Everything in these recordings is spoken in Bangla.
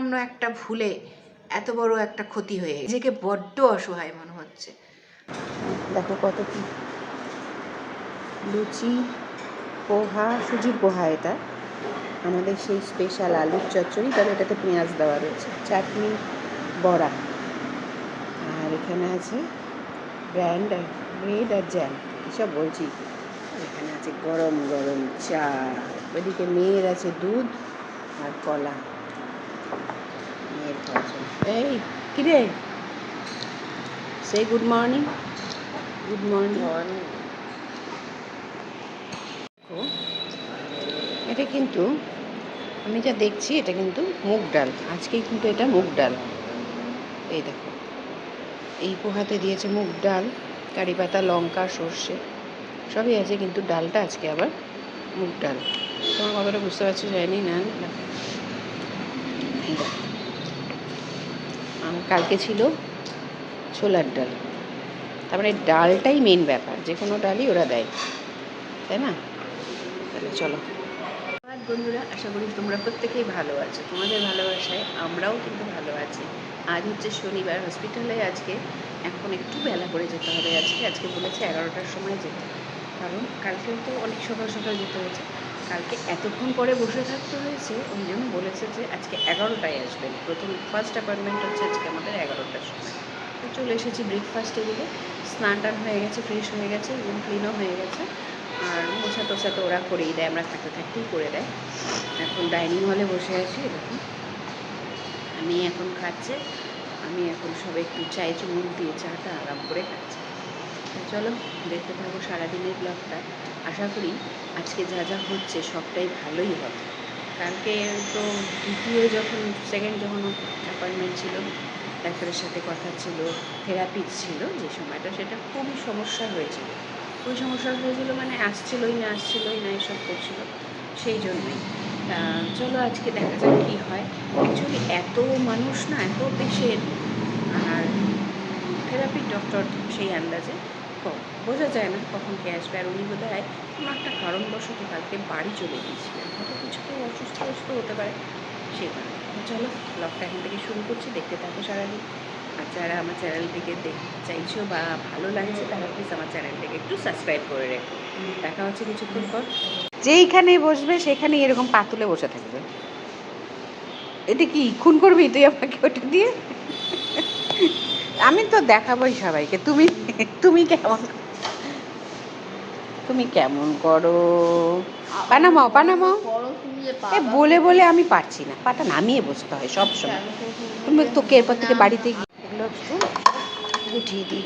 সামান্য একটা ভুলে এত বড় একটা ক্ষতি হয়ে। নিজেকে বড্ড অসহায় মনে হচ্ছে। দেখো কত কি। লুচি, পোহা, সুজির পোহা এটা। আমাদের সেই স্পেশাল আলুর চচ্চড়ি তবে এটাতে পেঁয়াজ দেওয়া রয়েছে। চাটনি, বড়া। আর এখানে আছে ব্র্যান্ড আর ব্রেড আর জ্যাম এসব বলছি। এখানে আছে গরম গরম চা। ওইদিকে মেয়ের আছে দুধ আর কলা। এই কিরে? সে গুড মর্নিং গুড মর্নিং এটা কিন্তু আমি যা দেখছি এটা কিন্তু মুগ ডাল। আজকেই কিন্তু এটা মুগ ডাল। এই দেখো এই পোহাতে দিয়েছে মুগ ডাল কারি পাতা লঙ্কা সর্ষে সবই আছে কিন্তু ডালটা আজকে আবার মুগ ডাল। তোমার কতটা বুঝতে পারছ জানি না। কালকে ছিল ছোলার ডাল। তারপরে ডালটাই মেন ব্যাপার, যে কোনো ডালই ওরা দেয়, তাই না? তাহলে চলো। বন্ধুরা, আশা করি তোমরা প্রত্যেকেই ভালো আছো। তোমাদের ভালোবাসায় আমরাও কিন্তু ভালো আছি। আজ হচ্ছে শনিবার, হসপিটালে আজকে, এখন একটু বেলা করে যেতে হবে আজকে। আজকে বলেছে এগারোটার সময় যেতে কারণ কালকেও তো অনেক সকাল সকাল যেতে হয়েছে। কালকে এতক্ষণ পরে বসে থাকতে হয়েছে ওই জন্য বলেছে যে আজকে এগারোটায় আসবেন। প্রথম ফার্স্ট অ্যাপয়েন্টমেন্ট হচ্ছে আজকে আমাদের এগারোটার সময়। তো চলে এসেছি ব্রেকফাস্ট টেবিলে স্নান টান হয়ে গেছে ফ্রেশ হয়ে গেছে রুম ক্লিনও হয়ে গেছে। আর মোছা টোছা তো ওরা করেই দেয়, আমরা থাকতে থাকতেই করে দেয়। এখন ডাইনিং হলে বসে আছি, এরকম। আমি এখন খাচ্ছে, আমি এখন সব একটু চায়ে চুমুক দিয়ে চাটা আরাম করে খাচ্ছি। চলো, দেখতে থাকব সারাদিনের ব্লগটা। আশা করি আজকে যা যা হচ্ছে সবটাই ভালোই হবে। কালকে তো দ্বিতীয় যখন সেকেন্ড যখন অ্যাপয়েন্টমেন্ট ছিল, ডাক্তারের সাথে কথা ছিল থেরাপি ছিল যে সময়টা, সেটা খুবই সমস্যা হয়েছিল। খুবই সমস্যা হয়েছিল মানে আসছিলই না আসছিলই না, এসব করছিল। সেই জন্যই। চলো আজকে দেখা যাক কী হয়। অ্যাকচুয়ালি এত মানুষ না, এত পেশেন্ট আর থেরাপির ডক্টর সেই আন্দাজে। ক- বোঝা যায় না কখন কে আসবে আর উনি বোধ হয়। কোনো একটা কারণবশত কালকে বাড়ি চলে গিয়েছিলেন। হয়তো কিছু তো অসুস্থ অসুস্থ হতে পারে। সে কারণে চলো ব্লগটা এখান থেকে শুরু করছি। দেখতে থাকো সারাদিন। আর যারা আমার চ্যানেলটিকে দেখতে চাইছো বা ভালো লাগছে, তারা প্লিজ আমার চ্যানেলটাকে একটু সাবস্ক্রাইব করে রেখো। দেখা হচ্ছে কিছুক্ষণ পর। যেইখানে বসবে সেখানে এরকম পাতুলে বসে থাকবে। এটা কি, খুন করবি তুই আমাকে ওটা দিয়ে? আমি তো দেখাবোই সবাইকে। তুমি তুমি কেমন? তুমি কেমন করো? পানামাও পানামাও। এ, বলে বলে আমি পারছি না। পাটা নামিয়ে বসতে হয় সব সময়। তুমি তোকে এরপর থেকে বাড়িতে গিয়ে দিই।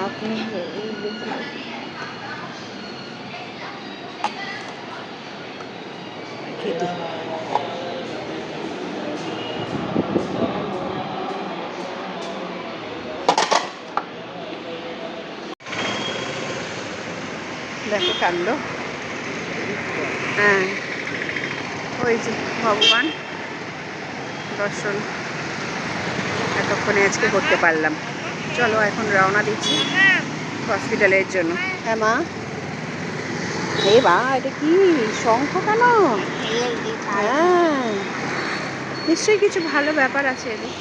আপনি এই দেখুন। রেখে দেখো হ্যাঁ। ওই যে ভগবান, দর্শন। এতক্ষণে আজকে করতে পারলাম। চলো এখন রওনা দিচ্ছি হসপিটালের জন্য। হ্যাঁ মা। এ বা, এটা কি শঙ্খ কেন? হ্যাঁ। নিশ্চয়ই কিছু ভালো ব্যাপার আছে এদের।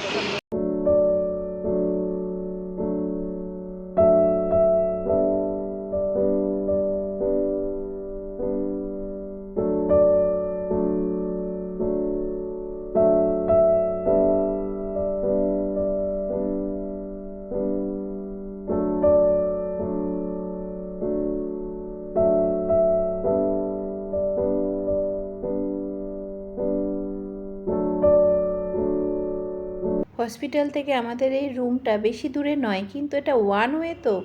হসপিটাল থেকে আমাদের এই রুমটা বেশি দূরে নয়, কিন্তু এটা ওয়ান ওয়ে তো,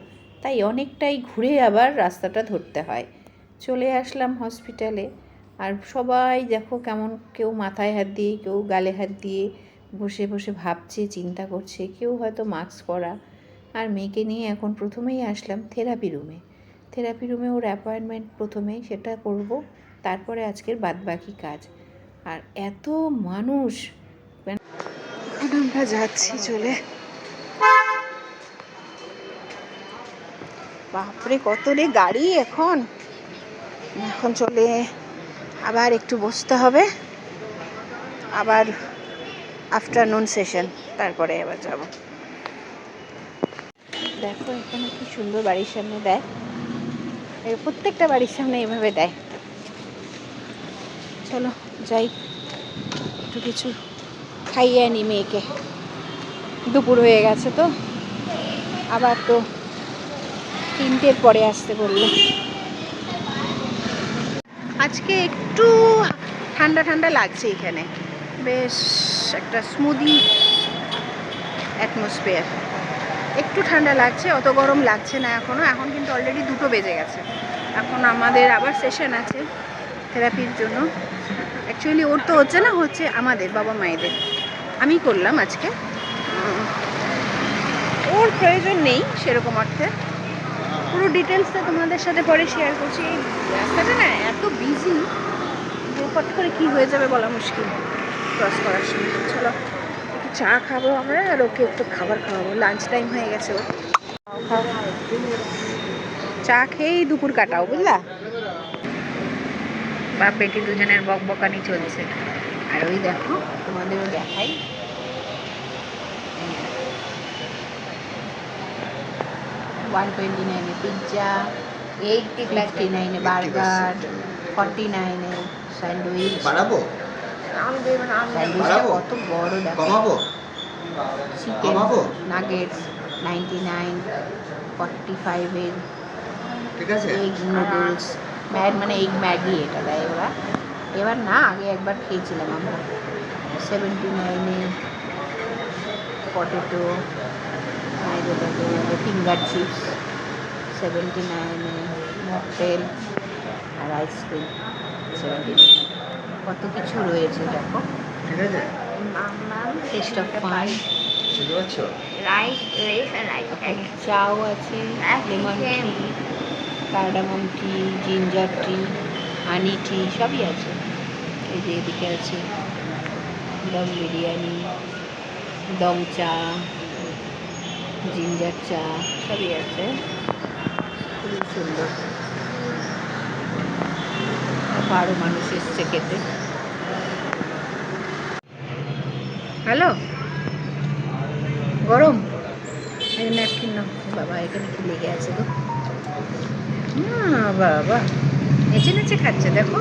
তাই অনেকটাই ঘুরে আবার রাস্তাটা ধরতে হয়। চলে আসলাম হসপিটালে আর সবাই দেখো কেমন কেউ মাথায় হাত দিয়ে, কেউ গালে হাত দিয়ে বসে বসে ভাবছে, চিন্তা করছে, কেউ হয়তো মাস্ক পরা। আর মেয়েকে নিয়ে এখন প্রথমেই আসলাম থেরাপি রুমে থেরাপি রুমে ওর অ্যাপয়েন্টমেন্ট প্রথমেই সেটা করব, তারপরে আজকের বাদবাকি কাজ। আর এত মানুষ আমরা যাচ্ছি, চলে। বাপরে, কত রে গাড়ি এখন? এখন চলে আবার একটু বসতে হবে। আবার আফটারনুন সেশন তারপরে আবার যাব। দেখো, এখানে কি সুন্দর বাড়ির সামনে দেয়। প্রত্যেকটা বাড়ির সামনে এইভাবে দেয়। চলো, যাই। একটু কিছু খাইয়ে আনি মেয়েকে। দুপুর হয়ে গেছে তো। আবার তো তিনটের পরে আসতে বলল। আজকে একটু ঠান্ডা ঠান্ডা লাগছে এখানে। বেশ একটা স্মুদি অ্যাটমসফিয়ার একটু ঠান্ডা লাগছে, অত গরম লাগছে না এখনও এখন কিন্তু অলরেডি দুটো বেজে গেছে। এখন আমাদের আবার সেশন আছে থেরাপির জন্য। অ্যাকচুয়ালি ওর তো হচ্ছে না, হচ্ছে আমাদের বাবা মায়েদের আমি করলাম আজকে। ওর প্রয়োজন নেই সেরকম অর্থে। পুরো ডিটেলসটা তোমাদের সাথে পরে শেয়ার করছি। এই রাস্তাটা না এত বিজি যে পট করে কী হয়ে যাবে বলা মুশকিল। ক্রস করার সময়। চলো, একটু চা খাব আমরা, আর ওকে একটু খাবার খাওয়াবো। লাঞ্চ টাইম হয়ে গেছে ওর। চা খেয়েই দুপুর কাটাও, বুঝলা? বাপ বেটি দুজনের বক বকানি চলছে। আর ওই দেখো তোমাদেরও দেখাই। ওয়ান টোয়েন্টি নাইনে পিৎজা এইটটি ফিফটি নাইনে বার্গার ফর্টি নাইনে স্যান্ডউইচ বাড়াবো? স্যান্ডউইচটা? কত বড় দেখো। Chicken? Nuggets ninety nine forty ফাইভের ঠিক আছে। এগ নুডলস মানে এগ ম্যাগি এটা দেয় ওরা। এবার না আগে একবার খেয়েছিলাম আমরা। সেভেন্টি নাইনে potato potato finger chips seventy নাইনে মকটেল আর আইসক্রিম সেভেন্টি কত কিছু রয়েছে দেখো। ঠিক আছে। টেস্ট অফ পাই বুঝতে পারছ? চাও আছে lemon tea cardamom tea ginger tea honey tea সবই আছে। এই যে এদিকে আছে। দম বিরিয়ানি, দম চা, জিঞ্জার চা, সবই আছে। খুবই সুন্দর। আরও মানুষ এসছে খেতে। হ্যালো? গরম? ন্যাপকিন বাবা, এখানে কি লেগে আছে গো? বাবা। নেচে নেচে খাচ্ছে, দেখো।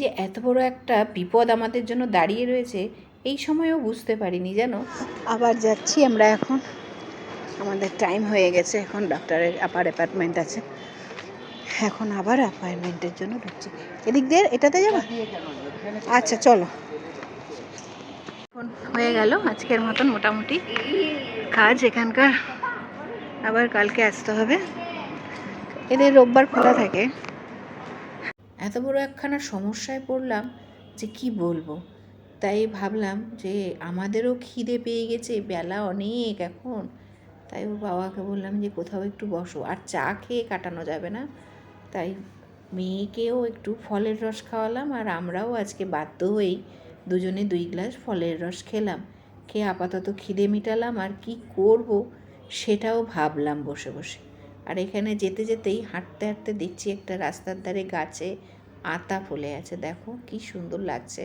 যে এত বড় একটা বিপদ আমাদের জন্য দাঁড়িয়ে রয়েছে, এই সময়ও বুঝতে পারিনি, জানো? আবার যাচ্ছি আমরা এখন। আমাদের টাইম হয়ে গেছে, এখন ডক্টরের আপার অ্যাপার্টমেন্ট আছে। এখন আবার অ্যাপয়েন্টমেন্টের জন্য ঢুকছি। এদিক দিয়ে, এটাতে যাব? আচ্ছা চলো। হয়ে গেল আজকের মতন মোটামুটি কাজ, এখানকার আবার কালকে আসতে হবে। এদের রোববার খোলা থাকে। এত বড় একখানা সমস্যায় পড়লাম যে কি বলব? তাই ভাবলাম যে আমাদেরও খিদে পেয়ে গেছে, বেলা অনেক এখন। তাই ওর বাবাকে বললাম যে কোথাও একটু বসো। আর চা খেয়ে কাটানো যাবে না। তাই মেয়েকেও একটু ফলের রস খাওয়ালাম আর আমরাও আজকে বাধ্য হয়েই দুজনে দুই গ্লাস ফলের রস খেলাম। খেয়ে আপাতত খিদে মিটালাম আর কি করব সেটাও ভাবলাম বসে বসে। আর এখানে যেতে যেতেই হাঁটতে হাঁটতে দেখছি একটা রাস্তার ধারে গাছে আতা ফলে আছে। দেখো কি সুন্দর লাগছে।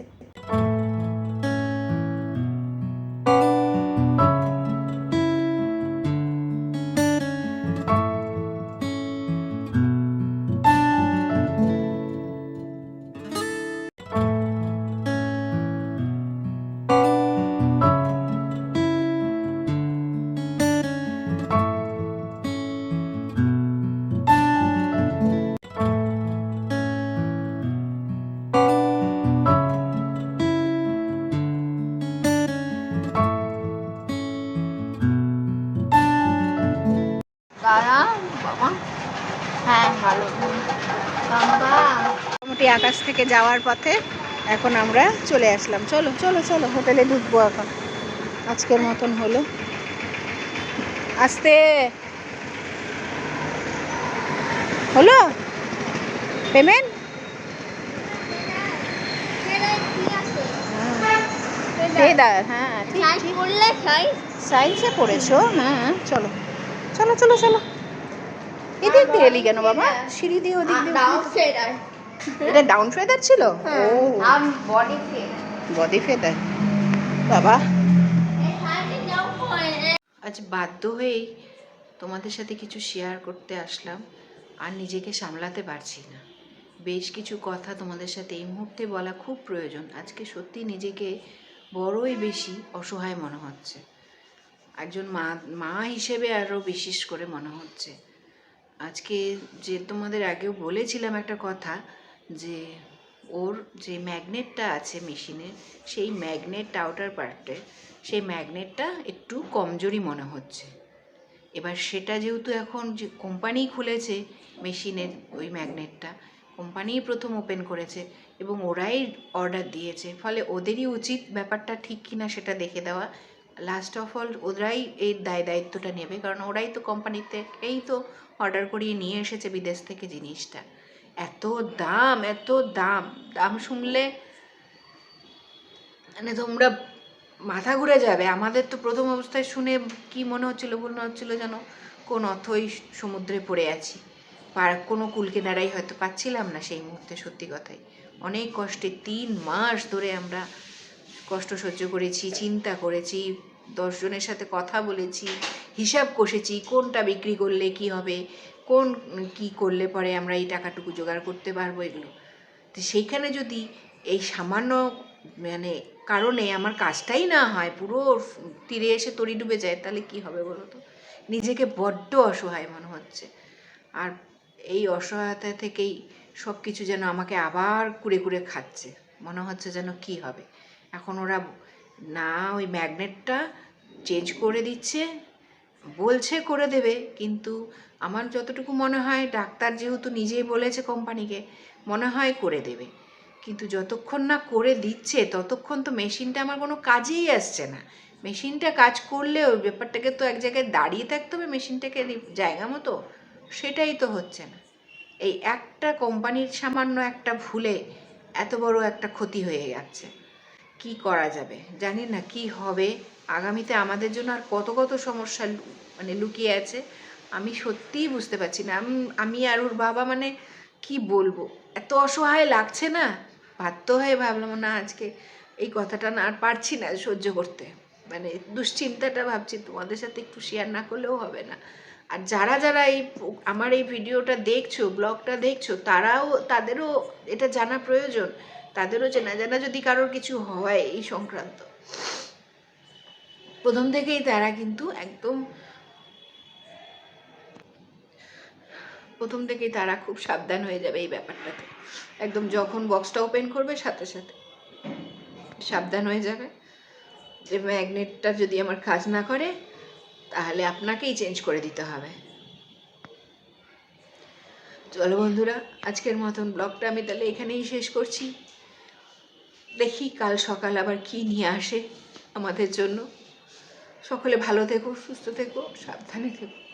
থেকে যাওয়ার পথে এখন আমরা চলে আসলাম। চলো চলো চলো হোটেলে ঢুকবো এখন। আজকের মতন হলো। আসতে। হলো? পেমেন্ট? হ্যাঁ। সাইজ সাইন্সে পড়েছো হ্যাঁ চলো। চলো চলো চলো। এদিক দিয়ে এলি কেন বাবা? সিঁড়ি দিয়ে ওদিক দিয়ে এটা ডাউন ফেদার ছিল? ও। আম বডি ফেডার বডি ফেদার বাবা। আজ বাধ্য হয়েই তোমাদের সাথে কিছু শেয়ার করতে আসলাম আর নিজেকে সামলাতে পারছি না। বেশ কিছু কথা তোমাদের সাথে এই মুহূর্তে বলা খুব প্রয়োজন। আজকে সত্যি নিজেকে বড়ই বেশি অসহায় মনে হচ্ছে। একজন মা মা হিসেবে আরও বিশেষ করে মনে হচ্ছে। আজকে যে তোমাদের আগেও বলেছিলাম একটা কথা যে ওর যে ম্যাগনেটটা আছে মেশিনের সেই ম্যাগনেট আউটার পার্টে সেই ম্যাগনেটটা একটু কমজোরি মনে হচ্ছে। এবার সেটা যেহেতু এখন যে কোম্পানি খুলেছে মেশিনের ওই ম্যাগনেটটা, কোম্পানিই প্রথম ওপেন করেছে এবং ওরাই অর্ডার দিয়েছে, ফলে ওদেরই উচিত ব্যাপারটা ঠিক কিনা সেটা দেখে দেওয়া। লাস্ট অফ অল ওরাই এই দায় দায়িত্বটা নেবে, কারণ ওরাই তো কোম্পানিতে এই তো অর্ডার করিয়ে নিয়ে এসেছে বিদেশ থেকে জিনিসটা। এত দাম এত দাম। দাম শুনলে মানে তোমরা মাথা ঘুরে যাবে। আমাদের তো প্রথম অবস্থায় শুনে কি মনে হচ্ছিল মনে হচ্ছিল যেন? কোন অথই সমুদ্রে পড়ে আছি। পার, কোনো কুল কিনারাই হয়তো পাচ্ছিলাম না সেই মুহূর্তে, সত্যি কথাই। অনেক কষ্টে তিন মাস ধরে আমরা কষ্ট সহ্য করেছি, চিন্তা করেছি, দশজনের সাথে কথা বলেছি, হিসাব কষেছি, কোনটা বিক্রি করলে কি হবে কোন কি করলে পরে আমরা এই টাকাটুকু জোগাড় করতে পারব এগুলো? তো সেইখানে যদি এই সামান্য মানে কারণে আমার কাজটাই না হয়, পুরো তীরে এসে তরি ডুবে যায়, তাহলে কি হবে বলো তো? নিজেকে বড্ড অসহায় মনে হচ্ছে। আর এই অসহায়তা থেকেই সব কিছু যেন আমাকে আবার কুড়ে কুড়ে খাচ্ছে। মনে হচ্ছে যেন কি হবে? এখন ওরা না ওই ম্যাগনেটটা চেঞ্জ করে দিচ্ছে, বলছে করে দেবে, কিন্তু আমার যতটুকু মনে হয়, ডাক্তার যেহেতু নিজেই বলেছে কোম্পানিকে, মনে হয় করে দেবে। কিন্তু যতক্ষণ না করে দিচ্ছে, ততক্ষণ তো মেশিনটা আমার কোনো কাজেই আসছে না। মেশিনটা কাজ করলে ওই ব্যাপারটাকে তো এক জায়গায় দাঁড়িয়ে থাকতে হবে, মেশিনটাকে জায়গা মতো, সেটাই তো হচ্ছে না। এই একটা কোম্পানির সামান্য একটা ভুলে এত বড় একটা ক্ষতি হয়ে যাচ্ছে। কি করা যাবে? জানি না কি হবে। আগামীতে আমাদের জন্য আর কত কত সমস্যা মানে লুকিয়ে আছে। আমি সত্যিই বুঝতে পারছি না। আমি আর ওর বাবা মানে কি বলব? এত অসহায় লাগছে না? বাধ্য হয়ে ভাবলাম, না, আজকে এই কথাটা না আর পারছি না সহ্য করতে। মানে দুশ্চিন্তাটা ভাবছি, তোমাদের সাথে একটু শেয়ার না করলেও হবে না। আর যারা যারা এই আমার এই ভিডিওটা দেখছ, ব্লগটা দেখছ, তারাও, তাদেরও এটা জানা প্রয়োজন। তাদেরও চেনা জানা যদি কারোর কিছু হয় এই সংক্রান্ত। প্রথম থেকেই তারা কিন্তু একদম প্রথম থেকেই তারা খুব সাবধান হয়ে যাবে এই ব্যাপারটাতে। একদম যখন বক্সটা ওপেন করবে সাথে সাথে। সাবধান হয়ে যাবে। যে ম্যাগনেটটা যদি আমার কাজ না করে, তাহলে আপনাকেই চেঞ্জ করে দিতে হবে। চলো বন্ধুরা, আজকের মতন ব্লগটা আমি তাহলে এখানেই শেষ করছি। দেখি কাল সকাল আবার কি নিয়ে আসে আমাদের জন্য। সকলে ভালো থেকো, সুস্থ থেকো, সাবধানে থেকো।